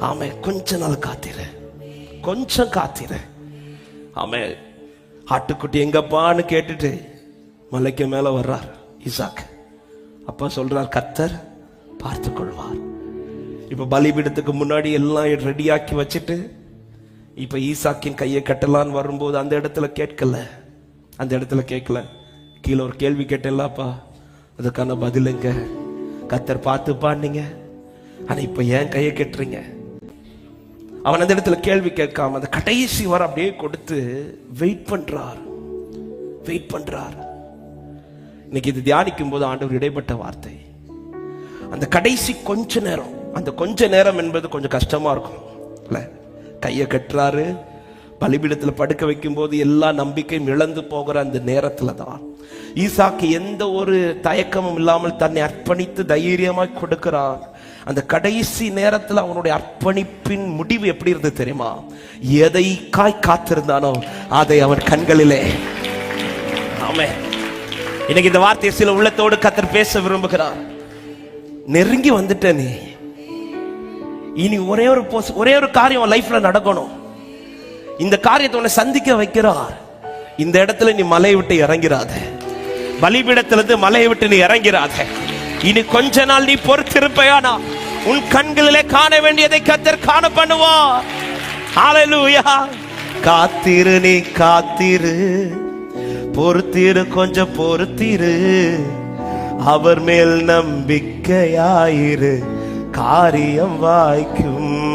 ஆமே கொஞ்ச நாள் காத்திரு. கொஞ்சம் காத்திரு. ஆமே ஆட்டுக்குட்டி எங்கப்பான்னு கேட்டுட்டு மலைக்கு மேல வர்றார் இசாக். அப்பா சொல்றார் கத்தர் பார்த்து கொள்வார். இப்ப பலிபீடத்துக்கு முன்னாடி எல்லாம் ரெடியாக்கி வச்சுட்டு இப்ப ஈசாக்கின் கையை கட்டலான்னு வரும்போது அந்த இடத்துல கேட்கல. அந்த இடத்துல கேட்கல. கீழே ஒரு கேள்வி கேட்டேன்லப்பா அதுக்கான பதிலுங்க கத்தர் பார்த்துப்பா நீங்க? ஆனா இப்ப ஏன் கையை கட்டுறீங்க? அவன் அந்த இடத்துல கேள்வி கேட்காம அந்த கடைசி வர அப்படியே கொடுத்து வெயிட் பண்றார். வெயிட் பண்றார். இன்னைக்கு இது தியானிக்கும் போது ஆண்டவர் இடைப்பட்ட வார்த்தை. அந்த கடைசி கொஞ்ச நேரம் அந்த கொஞ்ச நேரம் என்பது கொஞ்சம் கஷ்டமா இருக்கும். இல்லை? கையை கட்டுறாரு பலிபீடத்தில் படுக்க வைக்கும் போது எல்லா நம்பிக்கையும் இழந்து போகிற அந்த நேரத்தில் தான். ஈசாக்கு எந்த ஒரு தயக்கமும் இல்லாமல் தன்னை அர்ப்பணித்து தைரியமாய் கொடுக்கிறார் அந்த கடைசி நேரத்தில் அவனுடைய அர்ப்பணிப்பின் முடிவு எப்படி இருந்தது தெரியுமா? எதை காய் காத்திருந்தானோ அதை அவன் கண்களிலே. ஆமே இன்னைக்கு இந்த வார்த்தையை சில உள்ளத்தோடு கத்தர் பேச விரும்புகிறார். நெருங்கி வந்துட்ட நீ. இனி ஒரே ஒரு போஸ்- ஒரே ஒரு காரியம் லைஃப்ல நடக்கணும். இந்த காரியத்தை உன்னை சந்திக்க வைக்கிறார். இந்த இடத்துல நீ மலையை விட்டு இறங்கிறாத. பலிபீடத்திலிருந்து மலையை விட்டு நீ இறங்கிறாத. இனி கொஞ்ச நாள் நீ பொறுத்திருப்பையானா? உன் கண்களிலே காண வேண்டியதை கத்தர் காண பண்ணுவார். ஹalleluya காத்திரு நீ காத்திரு. பொறுத்திரு கொஞ்சம் பொறுத்திரு. அவர் மேல் நம்பிக்கையாயிரு. காரியம் வாய்க்கும்.